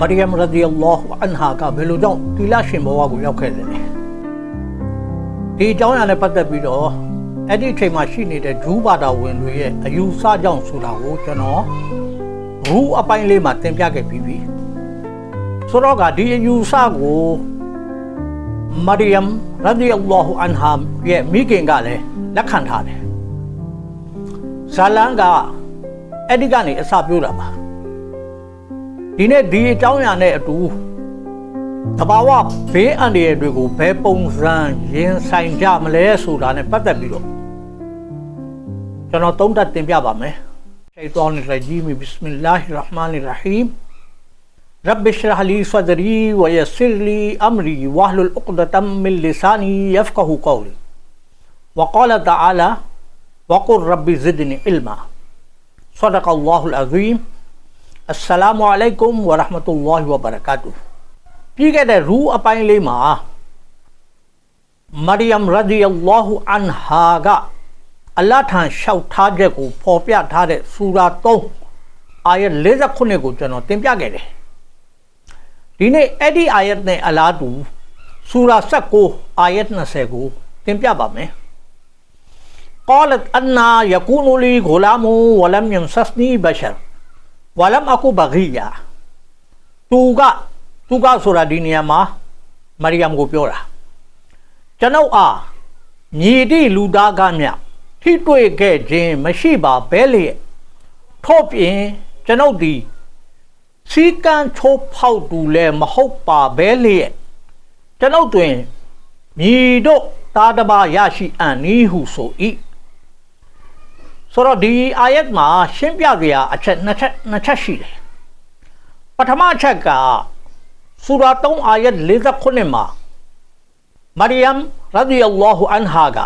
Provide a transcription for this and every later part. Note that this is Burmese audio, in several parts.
မရီယမ်ရဒီအလ္လာဟူအန်ဟာကဘယ်လိုကြောင့်တီလာရှင်ဘဝကိုရောက်ခဲ့တယ်လဲဒီအကြောင်းအရာနဲ့ပတ်သက်ပြီးတော့အဲ့ဒီအချိန်မှာရှိနေတဲ့ဂျူးဘာသာဝင်တွေရဲ့အယူဆကြောင့်ဆိုတာကိုကျွန်တော်ရူအပိုင်းလေးမှာသင်ပြခဲ့ပြီးပြီဆိုတော့ကဒီအယူဆကိုမရီယမ်ရဒီအလ္လာဟူအန်ဟာရဲ့မိခင်ကလည်းလက်ခံထားတယ်ဇာလန်ကအဲ့ဒီကနေအစပြုတာပါ ဒီနေ့ဒီအကြောင်းအရာနဲ့အတူတဘာဝဘေးအန္တရာယ်တွေကိုဘယ်ပုံစံရင်ဆိုင်ကြမလဲဆိုတာနဲ့ပတ်သက်ပြီးတော့ကျွန်တော်သုံးသပ်တင်ပြပါမယ်ရှိတ်တော်ရဂျီမီဘစ်မီလာဟ်ရဟ်မာနီရဟီမ် رب اشرح لي صدري ويسر لي امري واحلل عقدة من لساني يفقهوا قولي وقال تعالى وقل رب زدني علما صدق الله العظيم السلام عليكم ورحمة الله وبركاته ပြီးခဲ့တဲ့ရူအပိုင်းလေးမှာမရီယမ်ရဒီအလာဟူအန်ဟာကအလ္လာဟ်ထံလျှောက်ထားချက်ကိုဖော်ပြထားတဲ့ဆူရာ3အာယတ်49ကိုကျွန်တော်တင်ပြခဲ့တယ်ဒီနေ့အဲ့ဒီအာယတ်နဲ့အလားတူဆူရာ19အာယတ်20ကိုတင်ပြပါမယ် قالت أن يكون لي غلام ولم يمسسني بشر ဝါလမ်အကူဘာဂီယာသူကသူကဆိုတာဒီနေရာမှာမရီယမ်ကိုပြောတာကျွန်ုပ်အားမြည်သည့်လူသားကမြထိတွေ့ခဲ့ခြင်းမရှိပါဘဲလေထို့ပြင်ကျွန်ုပ်သည်စီကံချိုးဖောက်သူလည်းမဟုတ်ပါဘဲလေကျွန်ုပ်တွင်မြည်တို့သားတပါရရှိအံ့ဤဟုဆို၏ ဆိုတော့ဒီအာယတ်မှာရှင်းပြကြရအချက်နှစ်ချက်နှစ်ချက်ရှိတယ်ပထမအချက်ကဆူရာ3အာယတ်49မှာမရီယမ်ရဒီအလာဟူအန်ဟာက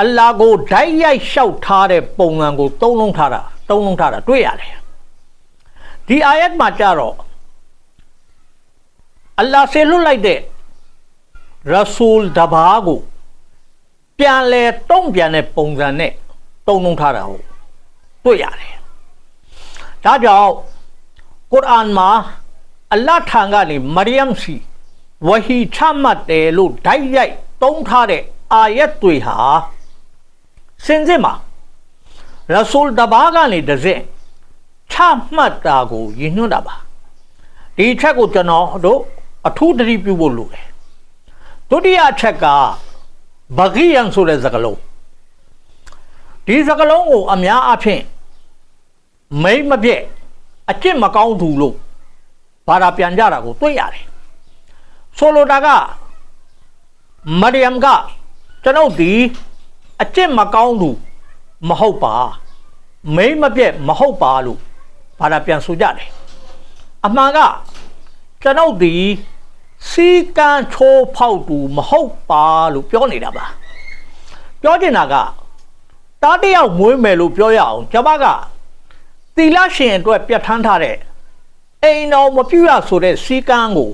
အလ္လာဟ်ကိုဓာတ်ရိုက်လျှောက်ထားတဲ့ပုံစံကိုသုံးလုံးထားတာသုံးလုံးထားတာတွေ့ရတယ်ဒီအာယတ်မှာကြတော့အလ္လာဟ်ဆေလွတ်လိုက်တဲ့ရဆူလ်တဘာကိုပြန်လဲတုံ့ပြန်တဲ့ပုံစံနဲ့ တုံလုံးထားတာဟုတ်တွေ့ရတယ်ဒါကြောင့်ကုရ်အာန်မှာအလ္လာဟ်ထံကနေမရိယမ်စီဝဟီချမှတ်တယ်လို့ဓာတ်ရိုက်သုံးထားတဲ့အာယတ်တွေဟာစင်စစ်မှာရဆူလ်တဘာကနေတစ်စက်ချမှတ်တာကိုရည်ညွှန်းတာပါဒီချက်ကိုကျွန်တော်တို့အထူးတတိပြုဖို့လိုတယ်ဒုတိယချက်ကဘဂီယန်ဆိုတဲ့စကားလုံး ဒီစကားလုံးကိုအများအဖြင့်မိမ့်မပြက်အကျင့်မကောင်းသူလို့ဘာသာပြန်ကြတာကိုတွေ့ရတယ်ဆိုလိုတာကမရိယမ်ကကျွန်ုပ်ဒီအကျင့်မကောင်းသူမဟုတ်ပါမိမ့်မပြက်မဟုတ်ပါလို့ဘာသာပြန်ဆိုကြတယ်အမှန်ကကျွန်ုပ်ဒီစီကံချိုးဖောက်သူမဟုတ်ပါလို့ပြောနေတာပါပြောချင်တာက တားတယောက်မွေးမယ်လို့ပြောရအောင်ကျွန်မကသီလရှင်အတွက်ပြတ်ထန်းထားတဲ့အိမ်တော်မပြည့်ရဆိုတဲ့စီကံကို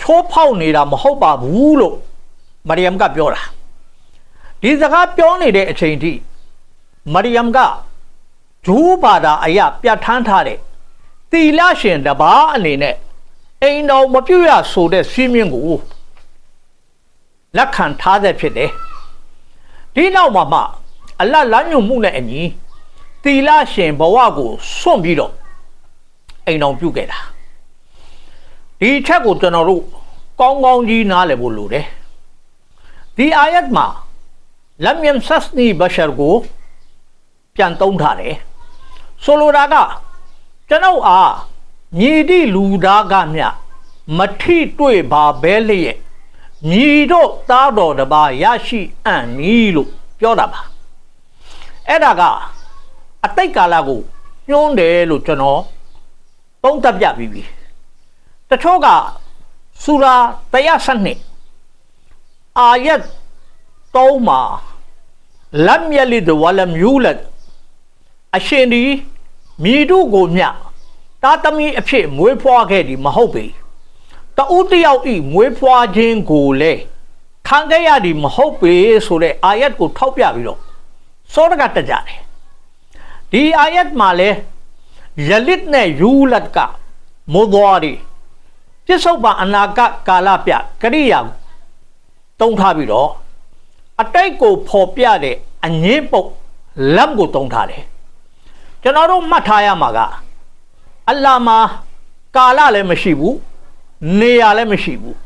ချိုးဖောက်နေတာမဟုတ်ပါဘူးလို့မရိယမ်ကပြောတာဒီစကားပြောနေတဲ့အချိန်ထိမရိယမ်ကဂျူးဘာသာအရာပြတ်ထန်းထားတဲ့သီလရှင်တပါးအနေနဲ့အိမ်တော်မပြည့်ရဆိုတဲ့စီးမြင့်ကိုလက်ခံထားတဲ့ဖြစ်တယ်ဒီနောက်မှာမှ အလတ်လမ်းညွန်မှုနဲ့အညီသီလရှင်ဘဝကိုစွန့်ပြီးတော့အိမ်တော်ပြုတ်ခဲ့တာဒီချက်ကိုကျွန်တော်တို့ကောင်းကောင်းကြီးနားလည်ဖို့လိုတယ်ဒီအာယတ်မှာလမ်ယမ်ဆတ်နီဘရှာကိုပြန်သုံးထားတယ်ဆိုလိုတာကကျွန်ုပ်အားညီတိလူသားကမြမထိတွေ့ပါဘဲလျက်ညီတို့သားတော်တပါရရှိအံ့နီးလို့ပြောတာပါ အဲ့ဒါကအတိတ်ကာလကိုညှိုးတယ်လို့ကျွန်တော်သုံးသပ်ပြပြီးပြီတချို့ကဆူရာ112အာယတ်3မှာလမ်ယလီဒဝလမ်ယူလတ်အရှင်ဒီမိတို့ကိုမြတာသမီအဖြစ်မွေးဖွားခဲ့သည်မဟုတ်ပေတူတယောက်ဤမွေးဖွားခြင်းကိုလေခံခဲ့ရသည်မဟုတ်ပေဆိုတဲ့အာယတ်ကိုထောက်ပြပြီးတော့ စောရကတက်ကြတယ်ဒီအာယတ်မှာလဲယလစ်နဲ့ယူလတ်ကမိုးသွားတွေပြစ္ဆုတ်ပံအနာဂတ်ကာလပြကရိယာတုံးထားပြီးတော့အတိတ်ကိုဖော်ပြတဲ့အငင်းပုတ်လက်ကိုတုံးထားတယ်ကျွန်တော်တို့မှတ်ထားရမှာကအလ္လာမှာကာလလည်းမရှိဘူးနေရာလည်းမရှိဘူး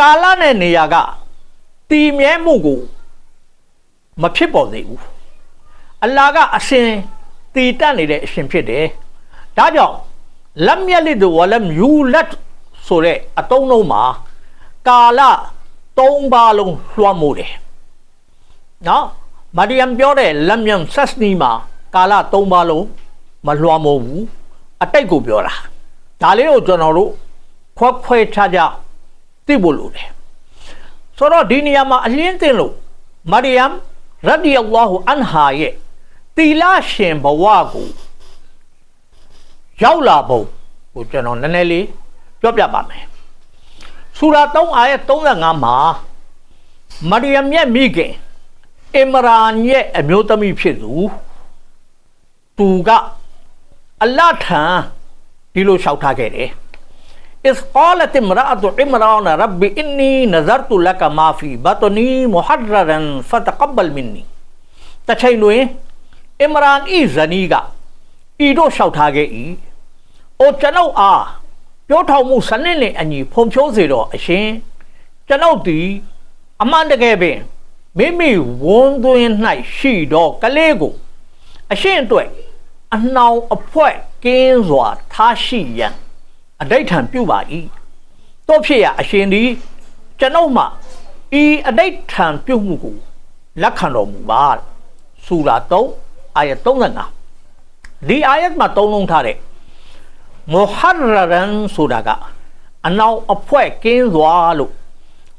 ကာလနဲ့နေရာကတည်မြဲမှုကိုမဖြစ်ပေါ်သေးဘူး အလ္လာကအရှင်တည်တတ်နေတဲ့အရှင်ဖြစ်တယ်ဒါကြောင့်လက်မြက်လစ်တို့ဝလမ်ယူလက်ဆိုတဲ့အတုံးလုံးမှာကာလ၃ပါးလုံးလွှမ်းမိုးတယ်နော်မာဒီယမ်ပြောတဲ့လက်မြမ်ဆက်စနီမှာကာလ၃ပါးလုံးမလွှမ်းမိုးဘူးအတိတ်ကိုပြောတာဒါလေးကိုကျွန်တော်တို့ခွက်ခွဲခြားခြားသိဖို့လိုတယ်ဆိုတော့ဒီနေရာမှာအလင်းတင်လို့မာရီယမ်ရဒီအလ္လာဟူအန်ဟာရဲ့ တီလာရှင်ဘဝကိုရောက်လာပုံကိုကျွန်တော်နည်းနည်းလေးပြောပြပါမယ်ဆူရာ3အာယတ်35မှာမာရီယမ်ရဲ့မိခင်အင်မရန်ရဲ့အမျိုးသမီးဖြစ်သူသူကအလ္လာဟ်ထံဒီလိုလျှောက်ထားခဲ့တယ် إذ قالت امرأة عمران رب إني نذرت لك ما في بطني محررا فتقبل مني တချိန်တွင် အင်မရန်ဤဇနီးကဤတို့လျှောက်ထားခဲ့၏အိုကျွန်ုပ်အားပြောထောင်မှုစနစ်နှင့်အညီဖုံဖြိုးစေတော့အရှင်ကျွန်ုပ်သည်အမှန်တကယ်ပင်မိမိဝန်းသွင်း၌ရှိသောကလေးကိုအရှင်အတွက်အနှောင်အဖွဲကင်းစွာထားရှိရန်အဋိဋ္ဌံပြုပါ၏တို့ဖြစ်ရအရှင်သည်ကျွန်ုပ်မှဤအဋိဋ္ဌံပြုမှုကိုလက်ခံတော်မူပါဆူရာ3 အာယတ်35ဒီအာယတ်မှာသုံးလုံးထားတဲ့မုဟာရရန်ဆိုတာကအနောင်အဖွဲကင်းစွာလို့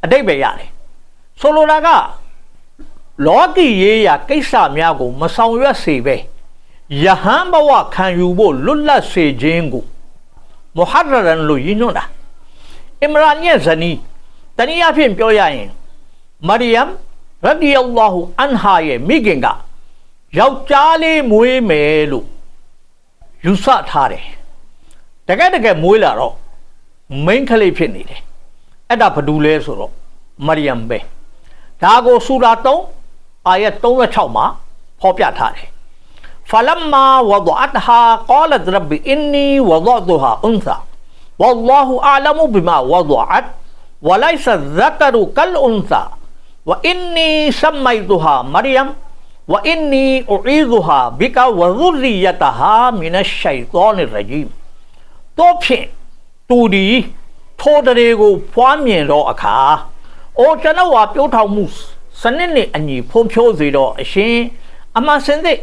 အတိတ်ပဲရတယ်ဆိုလိုတာကလောကီရေးရာကိစ္စများကို မဆောင်ရွက်စေပဲယဟန်ဘဝခံယူဖို့လွတ်လပ်စေခြင်းကိုမုဟာရရန်လို့ရည်ညွှန်းတာအင်မရန်ရဲ့ဇနီးတနည်းအားဖြင့်ပြောရရင်မရီယမ်ရဒီအလ္လာဟူအန်ဟာရဲ့မိခင်က ယောက်ျားလေးမွေးမယ်လို့ယူဆထားတယ်တကယ်တကယ်မွေးလာတော့မိန်းကလေးဖြစ်နေတယ်အဲ့ဒါဘာလို့လဲဆိုတော့မရီယမ်ပဲဒါကိုဆူရာ3အာယတ်36မှာဖော်ပြထားတယ်ဖလမ်မာဝဒအတ်ဟာကာလတ်ရဘ်အင်းနီဝဒတ်ဟာအန်သာဝလာဟူအာလမ်ဘီမာဝဒအတ်ဝလိုက်ဆဇကရူကလ်အန်သာဝအင်းနီဆမိုင်တူဟာမရီယမ် وإني أعيذها بك وذريتها من الشيطان الرجيم တော့ဖြင့်သူဒီထိုတရေကိုဖွားမြင်တော့အခါအိုကျွန်တော်ဟာပြောထောင်မှုစနစ်နဲ့အညီဖုံဖြိုးစေတော့အရှင်အမှန်စင်စစ်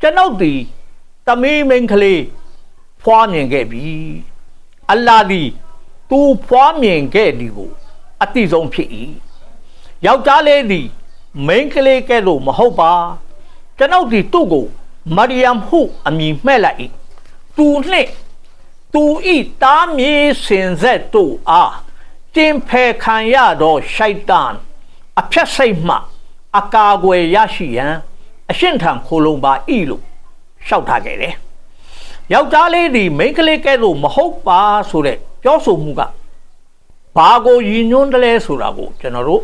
ကျွန်ုပ်ဒီတမီးမင်းကလေးဖွားမြင်ခဲ့ပြီအလ္လာဒီသူဖွားမြင်ခဲ့ဒီကိုအတိဆုံးဖြစ်၏ယောက်ျားလေးသည် မိန်းကလေးကဲ့သို့မဟုတ်ပါကျွန်ုပ်ဒီသူ့ကိုမရိယမ်ဟုအမည်မှဲ့လိုက်၏သူနှင့်သူဤတားမြေစင်ဆက်တို့အားတင်ဖယ်ခံရသောရှိုက်တန်အဖြတ်စိတ်မှ အကာအကွယ်ရရှိရန်အရှင်းထံခိုလုံပါဤလို့ရှောက်ထားခဲ့တယ်။ယောက်ျားလေးဒီမိန်းကလေးကဲ့သို့မဟုတ်ပါဆိုတဲ့ပြောဆိုမှုကဘာကိုရည်ညွှန်းတယ်လဲဆိုတာကိုကျွန်တော်တို့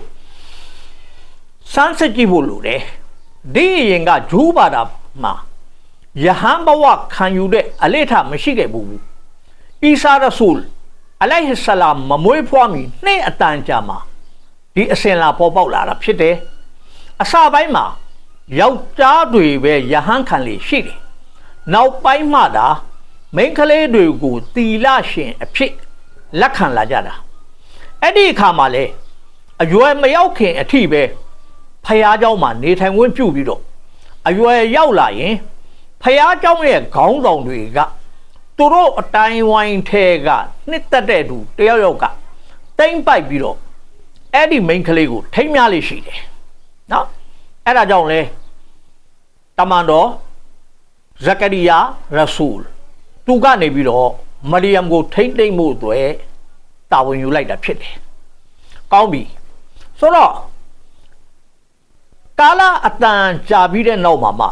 စမ်းစစ်ကြည့်ဖို့လိုတယ်။ဒီရင်ကဂျူးဘာသာမှာယဟန်ဘဝခံယူတဲ့အလေထမရှိခဲ့ဘူး။အီဆာရဆူလ်အလိုင်ဟ်ဆလာမ်မမွေးဖွားမီနှစ်အတန်ကြာမှာဒီအစင်လာပေါ်ပေါက်လာတာဖြစ်တယ်။အစပိုင်းမှာယောက်ျားတွေပဲယဟန်ခံလေရှိတယ်။နောက်ပိုင်းမှသာမိန်းကလေးတွေကိုတီလာရှင်အဖြစ်လက်ခံလာကြတာ။အဲ့ဒီအခါမှာလေအရွယ်မရောက်ခင်အထိပဲ ဖះเจ้าမှာနေထိုင်ခွင့်ပြုပြီးတော့အရွယ်ရောက်လာရင်ဖះเจ้าရဲ့ခေါင်းဆောင်တွေကသူတို့အတိုင်းဝိုင်းထဲကနှစ်သက်တဲ့သူတယောက်ယောက်ကတိမ့်ပိုက်ပြီးတော့အဲ့ဒီမိန်းကလေးကိုထိမ့်များလေးရှိတယ်။နော်အဲ့ဒါကြောင့်လဲတမန်တော်ဇကရီယာရဆူလ်သူကနေပြီးတော့မရိယမ်ကိုထိမ့်သိမ့်မှုအတွက်တာဝန်ယူလိုက်တာဖြစ်တယ်။ကောင်းပြီ။ဆိုတော့ ကာလအတန်ကြာပြီးတဲ့နောက်မှာမှ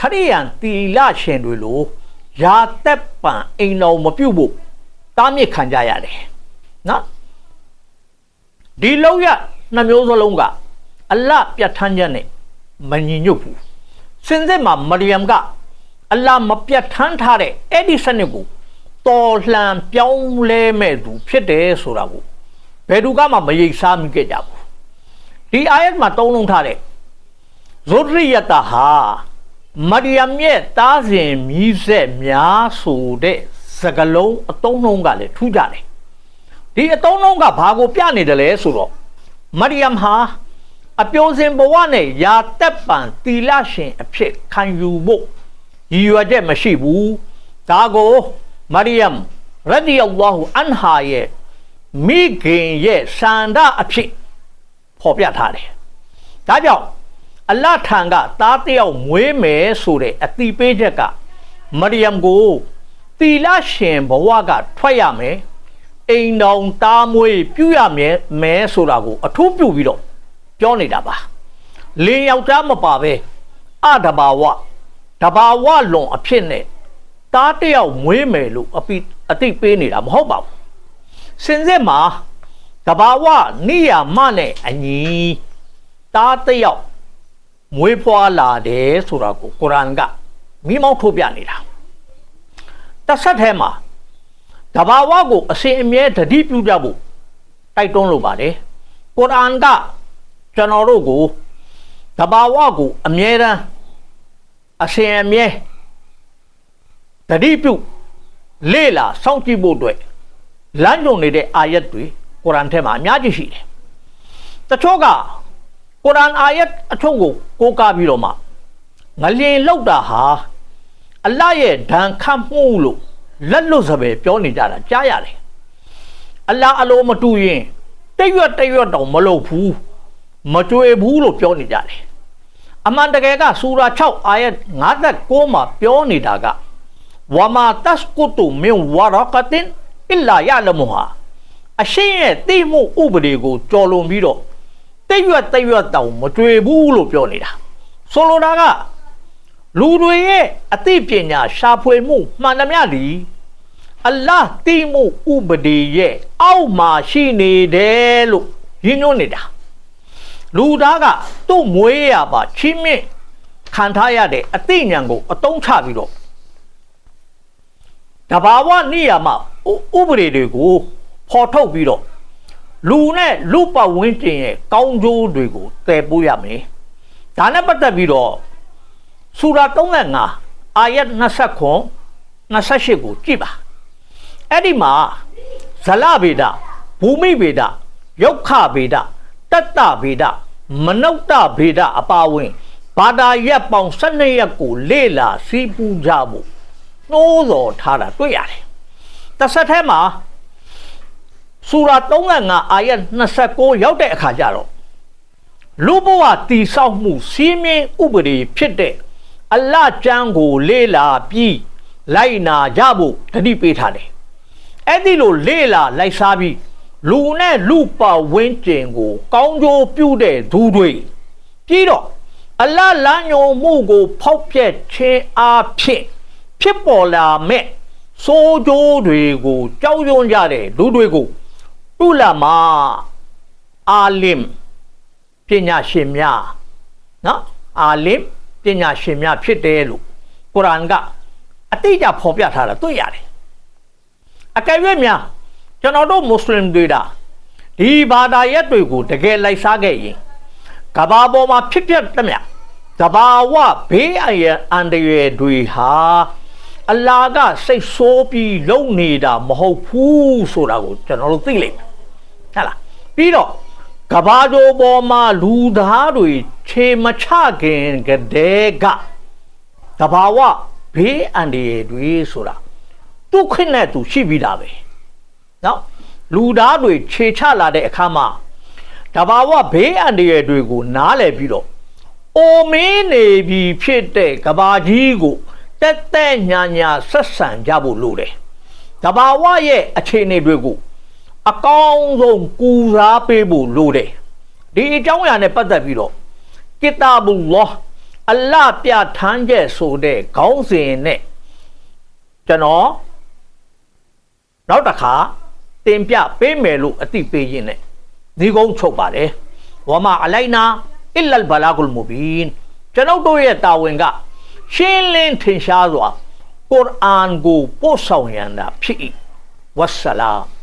ခရိယန်တီလရှင်တွေလိုယာတက်ပံအိမ်တော်မပြုတ်ဖို့တားမြစ်ခံကြရတယ်နော်ဒီလောက်ရနှမျိုးစလုံးကအလ္လာဟ်ပြတ်ထန်းချက်နဲ့မညီညွတ်ဘူးစင်စစ်မှာမရိယမ်ကအလ္လာဟ်မပြတ်ထန်းထားတဲ့အဲ့ဒီစနစ်ကိုတော်လှန်ပြောင်းလဲမဲ့သူဖြစ်တယ်ဆိုတာကိုဘယ်သူကမှမရိပ်စားမိခဲ့ကြဘူးဒီအာယတ်မှာတုံးလုံးထားတဲ့ ဇိုဒရိယတာဟာမရိယမ်ရဲ့တားစဉ်မြည်ဆက်များဆိုတဲ့စကလုံးအတုံးလုံးကလည်းထူးကြတယ်ဒီအတုံးလုံးကဘာကိုပြနေတယ်လဲဆိုတော့မရိယမ်ဟာအပြိုစင်ဘဝနဲ့ယာတက်ပံတီလရှင်အဖြစ်ခံယူဖို့ရည်ရွယ်ချက်မရှိဘူးဒါကိုမရိယမ်ရဒီအလ္လာဟူအန်ဟာရဲ့မိခင်ရဲ့စန္ဒအဖြစ်ဖော်ပြထားတယ်ဒါကြောင့် အလ္လာဟ်ထံကသားတယောက်မွေးမယ်ဆိုတဲ့အတိပေးချက်ကမရိယမ်ကိုတီလရှင်ဘဝကထွက်ရမယ်အိမ်တော်သားမွေးပြုရမယ်မဲဆိုတာကို အထူးပြုပြီးတော့ပြောနေတာပါလင်းယောက်ျားမပါပဲအတဘာဝတဘာဝလွန်အဖြစ်နဲ့သားတယောက်မွေးမယ်လို့အပိအတိပေးနေတာမဟုတ်ပါဘူးစင်စစ်မှာတဘာဝနိယာမနဲ့အညီသားတယောက် မွေးဖွားလာတယ်ဆိုတာကိုကုရ်အာန်ကမိမောက်ထုတ်ပြနေတာတစ်ဆက်ထဲမှာတဘာဝကိုအစဉ်အမြဲတတိပြုကြဖို့တိုက်တွန်းလိုပါတယ်ကုရ်အာန်ကကျွန်တော်တို့ကိုတဘာဝကိုအမြဲတမ်းအစဉ်အမြဲတတိပြုလေ့လာစောင့်ကြည့်ဖို့အတွက်လမ်းညွှန်နေတဲ့အာယတ်တွေကုရ်အာန်ထဲမှာအများကြီးရှိတယ်တချို့က ကုရ်အာန်အာယတ်အချို့ကိုကိုးကားပြီးတော့မှငလျင်လောက်တာဟာအလ္လာဟ်ရဲ့ဒဏ်ခတ်မှုလို့လက်လွတ်စပယ်ပြောနေကြတာကြားရတယ်အလ္လာဟ်အလိုမတူရင်တရွတ်တရွတ်တောင်မလုပ်ဘူးမကြွေဘူးလို့ပြောနေကြတယ်အမှန်တကယ်ကစူရာ6အာယတ်59မှာပြောနေတာကဝမာတစကုတုမင်ဝရကတင်အီလာယလမူဟာအရှင်ရဲ့တိမှုဥပဒေကိုကြော်လွန်ပြီးတော့ တိတ်ရွတ်တိတ်ရွတ်တောင်မကြွေဘူးလို့ပြောနေတာဆိုလိုတာကလူတွေရဲ့အသိပညာရှာဖွေမှုမှန်သမျှဒီအလ္လာဟ်တိမှုဥပဒေရဲ့အောက်မှာရှိနေတယ်လို့ရင်းညွှန်းနေတာလူသားကသူ့မွေးရပါချင်းမြင့်ခံထားရတဲ့အသိဉာဏ်ကိုအတုံးချပြီးတော့တဘာဝနိယာမဥပဒေတွေကိုဖော်ထုတ်ပြီးတော့ လူနဲ့လူပတ်ဝန်းကျင်ရဲ့ကောင်းကျိုးတွေကိုတည်ပိုးရမယ်။ဒါနဲ့ပတ်သက်ပြီးတော့စူရာ35အာယတ်29 28ကိုကြည့်ပါ။အဲ့ဒီမှာဇလဗေဒဘူမိဗေဒယုတ်ခဗေဒတတ္တဗေဒမနုဿဗေဒအပါဝင်ဘာသာရက်ပေါင်း12ရက်ကိုလေ့လာစီးပူးကြဖို့နှိုးဆော်ထားတာတွေ့ရတယ်။တစ်ဆက်ထဲမှာ စူရာ35အာယတ်29ရောက်တဲ့အခါကျတော့လူဘဝတည်ဆောက်မှုစီးမြင်ဥပဒေဖြစ်တဲ့အလ္လာဟ်ကျမ်းကိုလေ့လာပြီးလိုက်နာကြဖို့တတိပေးထားတယ်။အဲ့ဒီလိုလေ့လာလိုက်စားပြီးလူနဲ့လူပဝင်းကျင်ကို ကောင်းကျိုးပြုတဲ့သူတွေပြီးတော့အလ္လာဟ်လမ်းညွှန်မှုကို ဖောက်ပြက်ခြင်းအဖြစ်ဖြစ်ပေါ်လာမဲ့စိုးကြိုးတွေကိုကြောက်ရွံ့ကြတဲ့လူတွေကို ဥလမာအာလင်ပညာရှင်များနော်အာလင်ပညာရှင်များဖြစ်တယ်လို့ကုရ်အာန်ကအတိအကျဖော်ပြထားတာတွေ့ရတယ်အကယ်၍များကျွန်တော်တို့မွတ်စလင်တွေဒါဒီဘာသာရပ်တွေကိုတကယ်လိုက်စားခဲ့ရင်ကဘာပေါ်မှာဖြစ်ဖြစ်တမျှတဘာဝဘေးအရအန္တရာယ်တွေဟာအလ္လာဟ်ကစိတ်ဆိုးပြီးလုံနေတာမဟုတ်ဘူးဆိုတာကိုကျွန်တော်တို့သိလိမ့်မယ် ဟဲ့လားပြီးတော့ကဘာတို့ပေါ်မှာလူသားတွေခြေမချခင်ကတဲ့ကတဘာဝဘေးအန္တရာယ်တွေဆိုတာသူခွင့်နဲ့သူရှိပြီးသားပဲနော်လူသားတွေခြေချလာတဲ့အခါမှာတဘာဝဘေးအန္တရာယ်တွေကိုနားလည်ပြီးတော့အိုမင်းနေပြီဖြစ်တဲ့ကဘာကြီးကိုတက်တက်ညာညာဆက်ဆံကြဖို့လိုတယ်တဘာဝရဲ့အခြေအနေတွေကို အကောင်းဆုံးကူစားပေးဖို့လိုတယ်ဒီအကြောင်းအရာနဲ့ပတ်သက်ပြီးတော့ကိတာဘူလောအလ္လာဟ်ပြထမ်းချက်ဆိုတဲ့ခေါင်းစဉ်နဲ့ကျွန်တော်နောက်တစ်ခါတင်ပြပေးမယ်လို့အတိပေးရင်းနဲ့ဒီကုန်းချုပ်ပါတယ်ဝမအလိုက်နာအလလ်ဘလာဂုလ်မူဘင်ကျွန်ုပ်တို့ရဲ့တာဝန်ကရှင်းလင်းထင်ရှားစွာကုရ်အာန်ကိုပို့ဆောင်ရန်တာဖြစ်၏ဝဆလာမ်